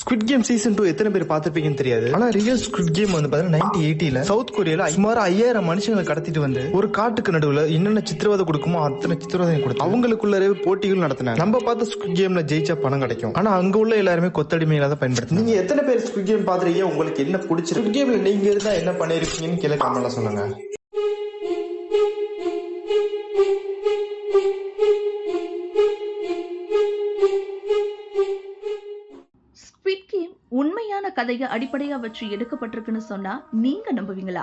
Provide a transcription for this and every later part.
Squid game season two எத்தனை பேர் பார்த்திருப்பீங்கன்னு தெரியாது. ஆனா ரியல் ஸ்குவிட் கேம் வந்து பாத்தீங்கன்னா நைன்டி எயிட்டில சவுத் கொரியால சுமார் ஐயாயிரம் மனுஷங்களை கடத்திட்டு வந்து ஒரு காட்டுக்கு நடுவுல என்னென்ன சித்திரவதை கொடுக்குமோ அத்தனை சித்திரவதை கொடுத்து அவங்களுக்குள்ளவே போட்டிகள் நடத்தினாங்க. நம்ம பார்த்த ஸ்குவிட் கேம்ல ஜெயிச்சா பணம் கிடைக்கும். ஆனா அங்க உள்ள எல்லாருமே கொத்தடிமையில தான் பயன்படுத்து நீங்க எத்தனை பேர் ஸ்குவிட் கேம் பாத்துறீங்க உங்களுக்கு என்ன பிடிச்சிருக்கு? கேம்ல நீங்க இருந்தா என்ன பண்ணிருக்கீங்கன்னு கீழே கமெண்ட்ல சொல்லுங்க. கதையை அடிப்படையா வச்சு எடுக்கப்பட்டிருக்குன்னு சொன்னா நீங்க நம்புவீங்களா?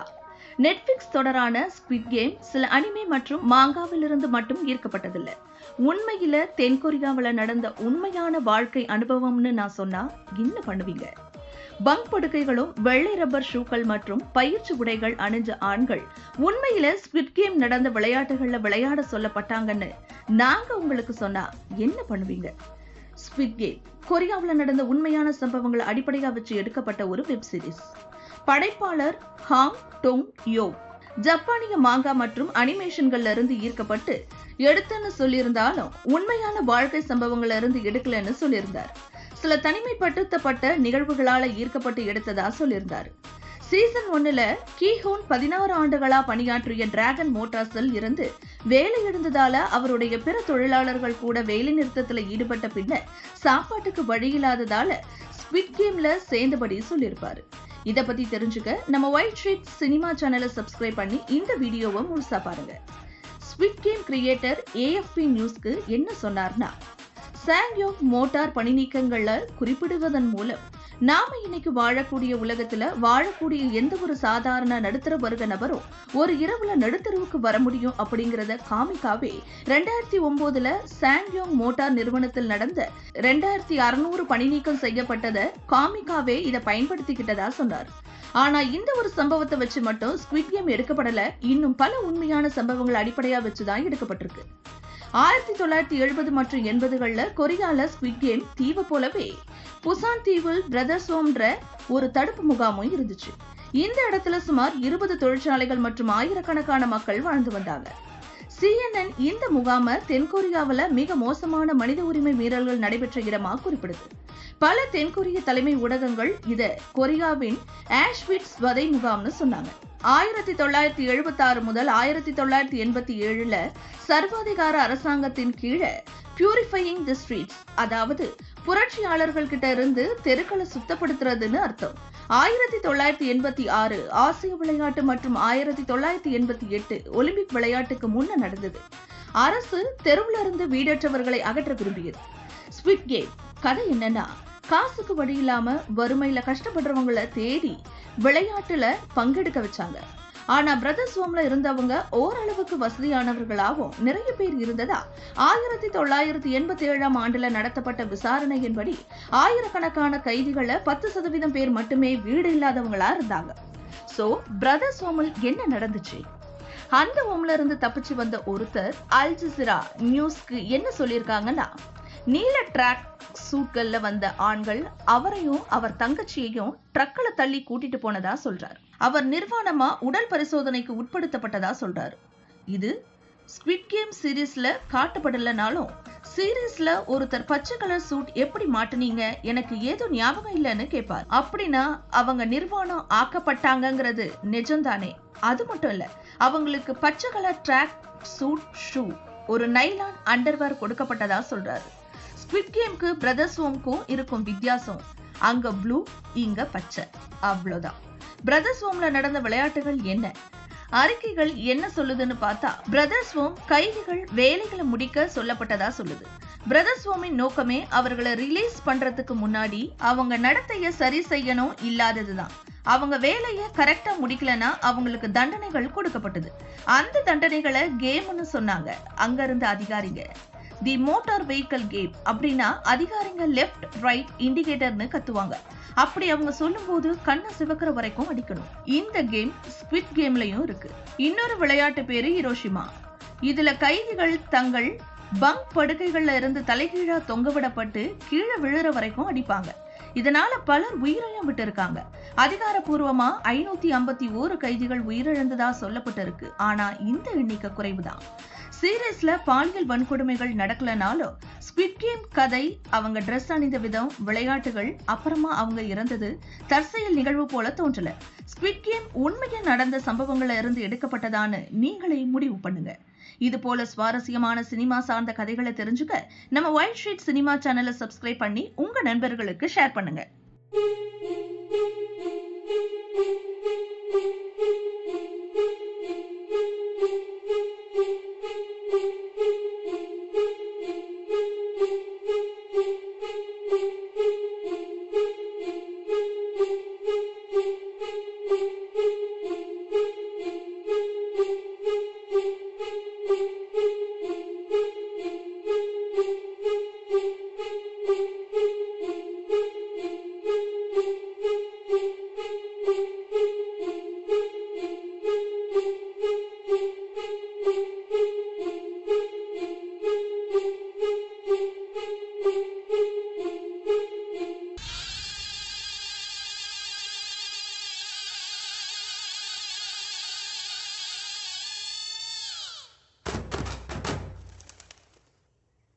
நெட்ஃபிளிக்ஸ் தொடரான ஸ்குவிட் கேம் சில அனிமே மற்றும் மாங்காவிலிருந்து மட்டும் ஈர்க்கப்பட்டதில்லை. உண்மையில தென்கொரியாவில் நடந்த உண்மையான வாழ்க்கை அனுபவம்னு நான் சொன்னா என்ன பண்ணுவீங்க? பங்க் படுக்கைகளும் வெள்ளை ரப்பர் ஷூக்கள் மற்றும் பயிற்சி உடைகள் அணிஞ்ச ஆண்கள் உண்மையில ஸ்குவிட் கேம் நடந்த விளையாட்டுகள்ல விளையாட சொல்லப்பட்டாங்கன்னு நாங்க உங்களுக்கு சொன்னா என்ன பண்ணுவீங்க? ஸ்குவிட் கேம் கொரியாவில் நடந்த உண்மையான சம்பவங்களை அடிப்படையாக வச்சு எடுக்கப்பட்ட ஒரு வெப் சீரிஸ் படைப்பாளர் ஹாங் டோங் யோ ஜப்பானிய மாங்கா மற்றும் அனிமேஷன்கள்ல இருந்து ஈர்க்கப்பட்டு எடுத்தன்னு சொல்லியிருந்தாலும் உண்மையான வாழ்க்கை சம்பவங்கள்ல இருந்து எடுக்கலன்னு சொல்லியிருந்தார். சில தனிமைப்படுத்தப்பட்ட நிகழ்வுகளால ஈர்க்கப்பட்டு எடுத்ததா சொல்லியிருந்தார். சீசன் ஒன்னுல கீஹோன் பதினாறு ஆண்டுகளா பணியாற்றிய டிராகன் மோட்டார்ஸில் இருந்து வேலை இழந்ததால அவருடைய பிற தொழிலாளர்கள் கூட வேலை நிறுத்தத்துல ஈடுபட்ட பின்னர் சாப்பாட்டுக்கு வழி இல்லாததால ஸ்குவிட் கேம்ல சேர்ந்தபடி சொல்லியிருப்பாரு. இத பத்தி தெரிஞ்சுக்க நம்ம ஒயிட் ஷீட் சினிமா சேனலை சப்ஸ்கிரைப் பண்ணி இந்த வீடியோவை முழுசா பாருங்க. ஸ்விட் கேம் கிரியேட்டர் ஏஎஃப்பி நியூஸ்க்கு என்ன சொன்னார்னா சாங்யோக் மோட்டார் பணி நீக்கங்களை குறிப்பிடுவதன் மூலம் நாம இன்னைக்கு வாழக்கூடிய உலகத்துல வாழக்கூடிய எந்த ஒரு சாதாரண நடுத்தர வர்க்க நபரும் ஒரு இரவுல நடுத்தருவுக்கு வர முடியும் அப்படிங்கறத காமிக்காவே ரெண்டாயிரத்தி ஒன்பதுல சாங்யோங் மோட்டார் நிறுவனத்தில் நடந்த ரெண்டாயிரத்தி அறுநூறு பணி நீக்கம் செய்யப்பட்டத காமிக்காவே இதை பயன்படுத்திக்கிட்டதா சொன்னார். ஆனா இந்த ஒரு சம்பவத்தை வச்சு மட்டும் ஸ்குவிட் கேம் எடுக்கப்படல இன்னும் பல உண்மையான சம்பவங்கள் அடிப்படையா வச்சுதான் எடுக்கப்பட்டிருக்கு. ஆயிரத்தி தொள்ளாயிரத்தி எழுபது மற்றும் எண்பதுகள்ல கொரியால ஸ்குவிட் கேம் தீவு போலவே புசான் தீவில் பிரதர்ஸ்வோம்ன்ற ஒரு தடுப்பு முகாமும் இருந்துச்சு. இந்த இடத்துல சுமார் இருபது தொழிற்சாலைகள் மற்றும் ஆயிரக்கணக்கான மக்கள் வாழ்ந்து வந்தாங்க. சிஎன்என் இந்த முகாம தென்கொரியாவில் மிக மோசமான மனித உரிமை மீறல்கள் நடைபெற்ற இடமா குறிப்பிடுது. பல தென்கொரிய தலைமை ஊடகங்கள் இத கொரியாவின் ஆஷ்விட்ஸ் வதை முகாம்னு சொன்னாங்க. ஆயிரத்தி தொள்ளாயிரத்தி எழுபத்தி ஆறு முதல் ஆயிரத்தி தொள்ளாயிரத்தி எண்பத்தி ஏழுல சர்வாதிகார அரசாங்கத்தின் கீழே பியூரிஃபையிங் தி ஸ்ட்ரீட்ஸ் அதாவது புரட்சியாளர்கள் கிட்ட இருந்து தெருக்களை சுத்தப்படுத்துறதுன்னு அர்த்தம். ஆயிரத்தி தொள்ளாயிரத்தி எண்பத்தி ஆறு ஆசிய விளையாட்டு மற்றும் ஆயிரத்தி தொள்ளாயிரத்தி எண்பத்தி எட்டு ஒலிம்பிக் விளையாட்டுக்கு முன்ன நடந்தது. அரசு தெருவில் இருந்து வீடற்றவர்களை அகற்ற விரும்பியது. ஸ்விட் கேம் கதை என்னன்னா காசுக்கு வழி இல்லாம வறுமையில கஷ்டப்படுறவங்கள தேடி விளையாட்டுல பங்கெடுக்க வச்சாங்க. ஆனா பிரதர்ஸ் ஹோம்ல இருந்தவங்க ஓரளவுக்கு வசதியானவர்களாகவும் நிறைய பேர் இருந்ததா? ஆயிரத்தி தொள்ளாயிரத்தி எண்பத்தி ஏழாம் ஆண்டுல நடத்தப்பட்ட விசாரணையின்படி ஆயிரக்கணக்கான கைதிகளை பத்து சதவீதம் பேர் மட்டுமே வீடு இல்லாதவங்களா இருந்தாங்க. சோ பிரதர்ஸ் ஹோமில் என்ன நடந்துச்சு? அந்த ஹோம்ல இருந்து தப்பிச்சு வந்த ஒருத்தர் அல் ஜிசிரா நியூஸ்க்கு என்ன சொல்லியிருக்காங்கன்னா நீல ட்ராக் சூட்கள்ல வந்த ஆண்கள் அவரையும் அவர் தங்கச்சியையும் ட்ரக்ல தள்ளி கூட்டிட்டு போனதா சொல்றார். அவர் நிர்வாணமா உடல் பரிசோதனைக்கு உட்படுத்தப்பட்டதா சொல்றாரு. இது ஸ்குவிட் கேம் சீரீஸ்ல காட்டப்படலனாலும் சீரீஸ்ல ஒருத்தர் பச்சை கலர் சூட் எப்படி மாட்டுனீங்க? எனக்கு ஏதோ ஞாபகம் இல்லைன்னு கேட்பார் அப்படின்னா அவங்க நிர்வாணம் ஆக்கப்பட்டாங்கங்கிறது நிஜம்தானே? அது மட்டும் இல்ல அவங்களுக்கு பச்சை கலர் ட்ராக் சூட் ஷூ ஒரு நைலான் அண்டர்வேர் கொடுக்கப்பட்டதா சொல்றாரு. ஸ்குவிட் கேம்க்கு பிரதர்ஸ் ஹோம்க்கும் இருக்கும் வித்தியாசம். அங்க ப்ளூ இங்க பச்சை. அவ்வளவுதான். பிரதர்ஸ் ஹோம்ல நடந்த விளையாட்டுகள் என்ன? அறிக்கைகள் என்ன சொல்லுதுன்னு பார்த்தா பிரதர்ஸ் ஹோம் கைதிகள் வேலைகளை முடிக்க சொல்லப்பட்டதா சொல்லுது. பிரதர்ஸ் ஹோமின் நோக்கமே அவர்களை ரிலீஸ் பண்றதுக்கு முன்னாடி அவங்க நடத்தைய சரி செய்யணும் இல்லாததுதான். அவங்க வேலையை கரெக்டா முடிக்கலனா அவங்களுக்கு தண்டனைகள் கொடுக்கப்பட்டது. அந்த தண்டனைகளை கேம்னு சொன்னாங்க. அங்க இருந்த அதிகாரிங்க. தி மோட்டார் வெஹிக்கல் கேம் அப்படின்னா அதிகாரிங்க லெஃப்ட் ரைட் இண்டிகேட்டர்னு கத்துவாங்க. அப்படி அவங்க சொல்லும்போது கண்ணை சிவக்கிற வரைக்கும் அடிக்கணும். இந்த கேம் ஸ்குவிட் கேம்லயும் இருக்கு. இன்னொரு விளையாட்டு பேரு ஹிரோஷிமா. இதுல கைதிகள் தங்கள் பங்க் படுக்கைகள்ல இருந்து தலைகீழா தொங்கவிடப்பட்டு கீழே விழுற வரைக்கும் அடிப்பாங்க. இதனால பலர் உயிரையும் விட்டு இருக்காங்க அதிகாரப்பூர்வமா ஐநூத்தி ஐம்பத்தி ஓரு கைதிகள் உயிரிழந்ததா சொல்லப்பட்டிருக்கு. ஆனா இந்த எண்ணிக்கை குறைவுதான். சீரியஸ்ல பாலியல் வன்கொடுமைகள் நடக்கலனாலும் ஸ்குவிட் கேம் கதை அவங்க ட்ரெஸ் அணிந்த விதம் விளையாட்டுகள் அப்புறமா அவங்க இறந்தது தற்செயல் நிகழ்வு போல தோன்றல. ஸ்குவிட் கேம் உண்மையில் நடந்த சம்பவங்கள்ல இருந்து எடுக்கப்பட்டதான்னு நீங்களே முடிவு பண்ணுங்க. இது போல சுவாரஸ்யமான சினிமா சார்ந்த கதைகளை தெரிஞ்சுக்க நம்ம ஒயிட் ஷீட் சினிமா சேனலை சப்ஸ்கிரைப் பண்ணி உங்க நண்பர்களுக்கு ஷேர் பண்ணுங்க.